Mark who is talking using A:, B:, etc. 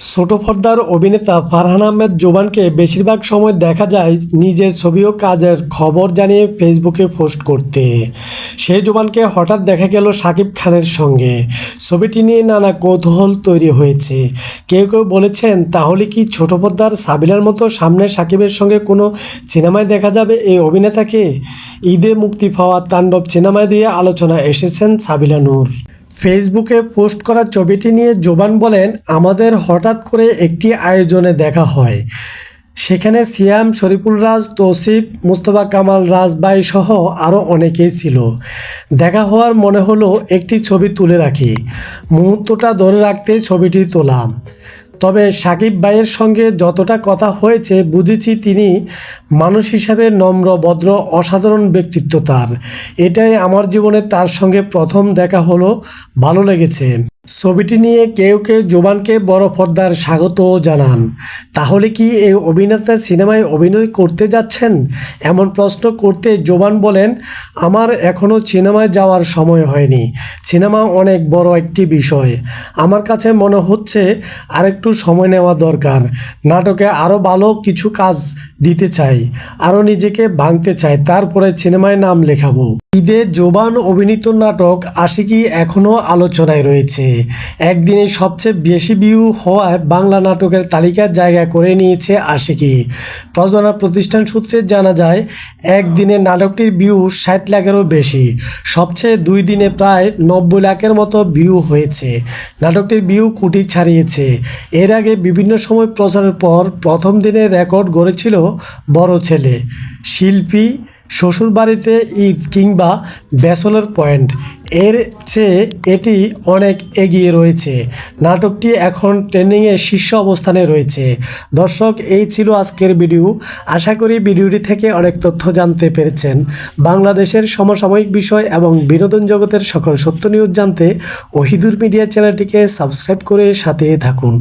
A: ছোট পর্দার অভিনেতা ফারহান আহমেদ জোবানকে বেশিরভাগ সময় দেখা যায় নিজের ছবি ও কাজের খবর জানিয়ে ফেসবুকে পোস্ট করতে। সেই জোবানকে হঠাৎ দেখা গেল সাকিব খানের সঙ্গে। ছবিটি নিয়ে নানা কৌতূহল তৈরি হয়েছে। কেউ কেউ বলেছেন, তাহলে কি ছোট পর্দার সাবিলার মতো সামনে সাকিবের সঙ্গে কোনো সিনেমায় দেখা যাবে এই অভিনেতাকে? ঈদে মুক্তি পাওয়া তাণ্ডব সিনেমায় দিয়ে আলোচনা এসেছেন সাবিলা নূর। ফেসবুকে পোস্ট করা ছবিটি নিয়ে জোবান বলেন, আমাদের হঠাৎ করে একটি আয়োজনে দেখা হয়। সেখানে সিয়াম, শরীফুল রাজ, তৌসিফ, মুস্তফা কামাল, রাজবাই সহ আরও অনেকেই ছিল। দেখা হওয়ার মনে হলো, একটি ছবি তুলে রাখি। মুহূর্তটা ধরে রাখতে ছবিটি তোলা। তবে সাকিব ভাইয়ের সঙ্গে যতটা কথা হয়েছে, বুঝেছি তিনি মানুষ হিসাবে নম্র, ভদ্র, অসাধারণ ব্যক্তিত্ব তার। এটাই আমার জীবনে তার সঙ্গে প্রথম দেখা হলো, ভালো লেগেছে। ছবিটি নিয়ে কেউ কেউ জোবানকে বড় পর্দার স্বাগত জানান। তাহলে কি এই অভিনেতা সিনেমায় অভিনয় করতে যাচ্ছেন? এমন প্রশ্ন করতে জোবান বলেন, আমার এখনও সিনেমায় যাওয়ার সময় হয়নি। সিনেমা অনেক বড় একটি বিষয়। আমার কাছে মনে হচ্ছে আরেকটু সময় নেওয়া দরকার। নাটকে আরও ভালো কিছু কাজ দিতে চাই, আরও নিজেকে ভাঙতে চাই, তারপরে সিনেমায় নাম লেখাবো। ঈদে জোবান অভিনীত নাটক আশিকি এখনও আলোচনায় রয়েছে। একদিনে সবচেয়ে বেশি ভিউ হওয়ায় বাংলা নাটকের তালিকার জায়গা করে নিয়েছে আশিকি। প্রযোজনা প্রতিষ্ঠান সূত্রে জানা যায়, একদিনে নাটকটির ভিউ ষাট লাখেরও বেশি। সবচেয়ে দুই দিনে প্রায় নব্বই লাখের মতো ভিউ হয়েছে। নাটকটির ভিউ কোটি ছাড়িয়েছে। এর আগে বিভিন্ন সময় প্রচারের পর প্রথম দিনে রেকর্ড গড়েছিল বড় ছেলে। শিল্পী, শ্বশুরবাড়িতে ঈদ কিংবা ব্যাচেলর পয়েন্ট। এর চেয়ে এটি অনেক এগিয়ে রয়েছে। নাটকটি এখন ট্রেন্ডিংয়ে শীর্ষ অবস্থানে রয়েছে। দর্শক, এই ছিল আজকের ভিডিও। আশা করি ভিডিওটি থেকে অনেক তথ্য জানতে পেরেছেন। বাংলাদেশের সমসাময়িক বিষয় এবং বিনোদন জগতের সকল সত্য নিউজ জানতে ওহিদুর মিডিয়া চ্যানেলটিকে সাবস্ক্রাইব করে সাথে থাকুন।